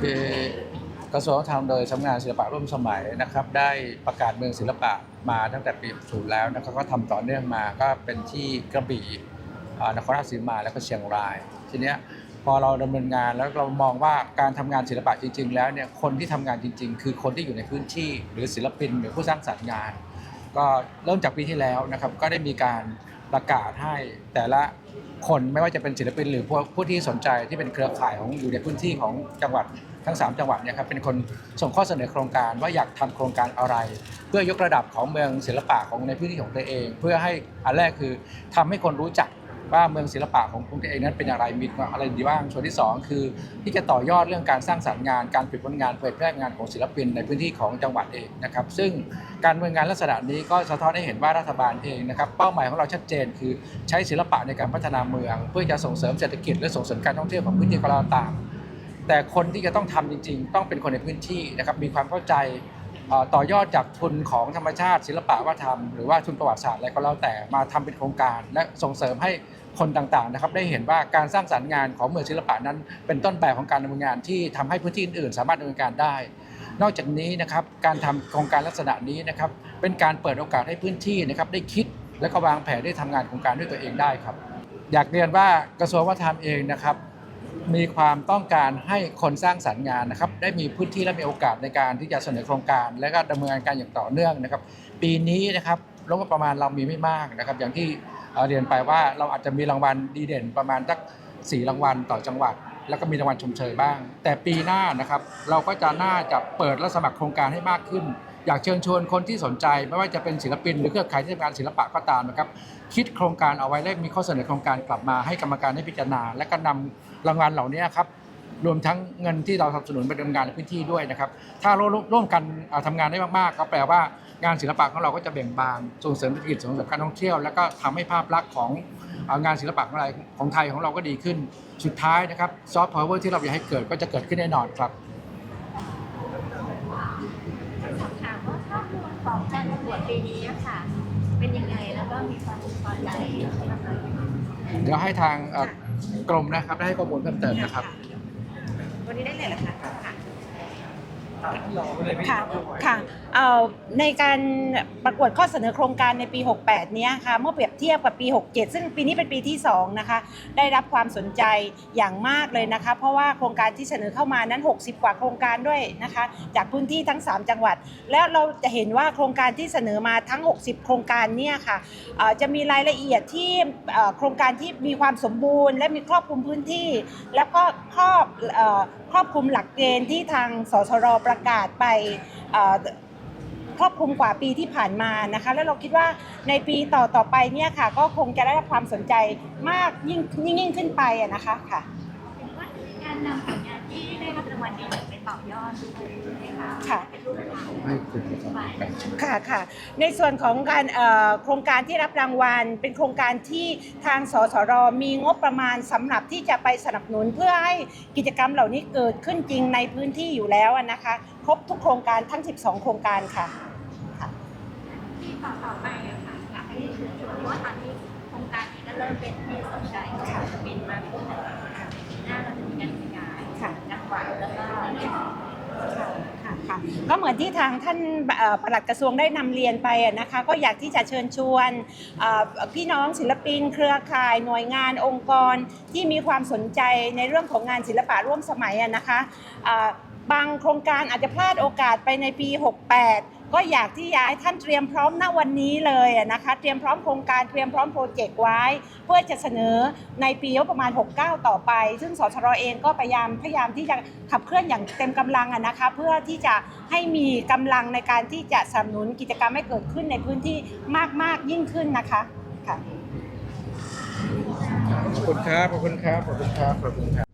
คือกระทรวงวัฒนธรรมโดยสำนักงานศิลปะร่วมสมัยนะครับ ได้ประกาศเมืองศิลปะมาตั้งแต่ปี60แล้วนะครับก็ทำต่อเนื่องมาก็เป็นที่กระบี่นครราชสีมาแล้วก็เชียงราย ทีเนี้ยพอเราดำเนินงานแล้วเรามองว่าการทำงานศิลปะจริง ๆ แล้วเนี่ยคนที่ทำงานจริง ๆ คือคนที่อยู่ในพื้นที่หรือศิลปินหรือผู้สร้างสรรค์งาน ก็เริ่มจากปีที่แล้วนะครับก็ได้มีการ ประกาศให้แต่ละคนไม่ว่าจะเป็นศิลปินหรือผู้ผู้ที่สนใจที่เป็นเครือข่ายของอยู่ในพื้นที่ของจังหวัดทั้ง 3 จังหวัดเนี่ยครับเป็นคนส่งข้อเสนอโครงการว่าอยากทำโครงการอะไร เพื่อยกระดับของเมืองศิลปะของในพื้นที่ของตัวเอง เพื่อให้อันแรกคือทำให้คนรู้จัก ว่าเมืองศิลปะของกรุงเทพเองนั้นเป็นอะไรมีอะไรดีบ้างส่วนที่สองคือ ที่จะต่อยอดเรื่องการสร้างสรรค์งาน การผลิตผลงานเผยแพร่งานของศิลปินในพื้นที่ของจังหวัดเองนะครับ ซึ่งการเนินงานลักษณะนี้ก็สะท้อนให้เห็นว่ารัฐบาลเองนะครับ เป้าหมายของเราชัดเจน คือใช้ศิลปะในการพัฒนาเมือง เพื่อจะส่งเสริมเศรษฐกิจและส่งเสริมการท่องเที่ยวของพื้นที่ก็แล้วตามแต่คนที่จะต้องทำจริง ๆ ต้องเป็นคนในพื้นที่นะครับมีความเข้าใจ ต่อยอดจากทุนของธรรมชาติศิลปะวัฒนธรรมหรือว่าทุนประวัติศาสตร์อะไรก็แล้วแต่มาทำเป็นโครงการ และส่งเสริมให้คนต่างๆนะครับได้เห็นว่าการสร้างสรรค์งานของเมืองศิลปะนั้น เป็นต้นแบบของการดำเนินงานที่ทำให้พื้นที่อื่นๆสามารถดำเนินการได้ นอกจากนี้นะครับการทำโครงการลักษณะนี้นะครับเป็นการเปิดโอกาสให้พื้นที่นะครับได้คิดและก็วางแผนได้ทำงานโครงการด้วยตัวเองได้ครับ อยากเรียนว่ากระทรวงวัฒนธรรมเองนะครับ มีความต้องการให้คนสร้างสรรค์งานนะครับ ได้มีพื้นที่และมีโอกาสในการที่จะเสนอโครงการ และก็ดำเนินการอย่างต่อเนื่องนะครับ ปีนี้นะครับงบประมาณเรามีไม่มากนะครับ อย่างที่เอ่อเรียนไปว่าเราอาจจะมีรางวัลดีเด่นประมาณสักสี่รางวัลต่อจังหวัด แล้วก็มีรางวัลชมเชยบ้าง แต่ปีหน้านะครับเราก็จะน่าจะเปิดและสมัครโครงการให้มากขึ้น อยากเชิญชวนคนที่สนใจ ไม่ว่าจะเป็นศิลปินหรือเครือข่ายที่ทำงานศิลปะก็ตามนะครับคิดโครงการเอาไว้และมีข้อเสนอโครงการกลับมาให้กรรมการได้พิจารณา และก็นำรางวัลเหล่านี้ครับรวมทั้งเงินที่เราสนับสนุนไปดำเนินงานในพื้นที่ด้วยนะครับ ถ้าร่วมกันเอ่อทำงานได้มากๆก็แปลว่างานศิลปะของเราก็จะเบ่งบานส่งเสริมเศรกิจส่งเสริมการท่องเที่ยว แล้วก็ทำให้ภาพลักษณ์ของงานศิลปะองเรของไทยของเราก็ดีขึ้น สุดท้ายนะครับซอฟต์พาวเวอร์ที่เราอยากให้เกิดก็จะเกิดขึ้นแน่นอนครับ สอบถามว่าภาพรวมของการประก วดปีนี้อะค่ะ เป็นยังไงแล้วก็มีความพอใจมากน้อยแค่ไหนเดี๋ยวให้ทางเอ่อกรมนะครับได้ให้ข้อมูลเพิ่มเติมนะครับ วันนี้ได้เลยเหรอคะค่ะ ค่ะค่ะเอ่อในการประกวดข้อเสนอโครงการในปี 68 เนี้ยค่ะเมื่อเปรียบเทียบกับปี 67 ซึ่งปีนี้เป็นปีที่ 2 นะคะ ได้รับความสนใจอย่างมากเลยนะคะ เพราะว่าโครงการที่เสนอเข้ามานั้น 60 กว่าโครงการด้วยนะคะ จากพื้นที่ทั้ง 3 จังหวัด แล้วเราจะเห็นว่าโครงการที่เสนอมาทั้ง 60 โครงการเนี่ยค่ะเอ่อจะมีรายละเอียดที่เอ่อโครงการที่มีความสมบูรณ์ และมีครอบคลุมพื้นที่ แล้วก็ครอบเอ่อครอบคลุมหลักเกณฑ์ที่ทางสสรประกาศไปครอบคลุมกว่าปีที่ผ่านมานะคะ แล้วเราคิดว่าในปีต่อต่อไปเนี่ยค่ะ ก็คงจะได้รับความสนใจมากยิ่งยิ่งยิ่งขึ้นไปนะคะค่ะเห็นว่าการนำผลงานที่ได้รับรางวัลนี้ไป ต่อยอดด้วยใช่ไหมคะค่ะเป็นรูปธรรมให้คุณผู้ชมกันค่ะค่ะ ในส่วนของการเอ่อโครงการที่รับรางวัล เป็นโครงการที่ทางสสรมีงบประมาณสำหรับที่จะไปสนับสนุนเพื่อให้กิจกรรมเหล่านี้เกิดขึ้นจริงในพื้นที่อยู่แล้วอะนะคะ ครบทุกโครงการทั้ง 12 โครงการค่ะที่ต่อต่อไปอะค่ะอยากให้เชิญชวนเพราะว่าตอนนี้โครงการนี้ก็เริ่มเป็นที่สนใจของศิลปินมากขึ้นนะคะหน้าเราจะมีการขยาย ค่ะ จังหวัดแล้วก็ ค่ะก็เหมือนที่ทางท่านปลัดกระทรวงได้นำเรียนไปนะคะก็อยากที่จะเชิญชวนพี่น้องศิลปิน เครือข่าย หน่วยงานองค์กรที่มีความสนใจในเรื่องของงานศิลปะร่วมสมัยนะคะบางโครงการอาจจะพลาดโอกาสไปในปี 68 ก็อยากที่อยากให้ท่านเตรียมพร้อมณวันนี้เลยนะคะ เตรียมพร้อมโครงการเตรียมพร้อมโปรเจกต์ไว้ เพื่อจะเสนอในปีประมาณ 69 ต่อไป ซึ่งสชรเองก็พยายามพยายามที่จะขับเคลื่อนอย่างเต็มกำลังนะคะเพื่อที่จะให้มีกำลังในการที่จะสนับสนุนกิจกรรมให้เกิดขึ้นในพื้นที่มาก ๆ ยิ่งขึ้นนะคะค่ะขอบคุณครับขอบคุณครับขอบคุณครับขอบคุณครับ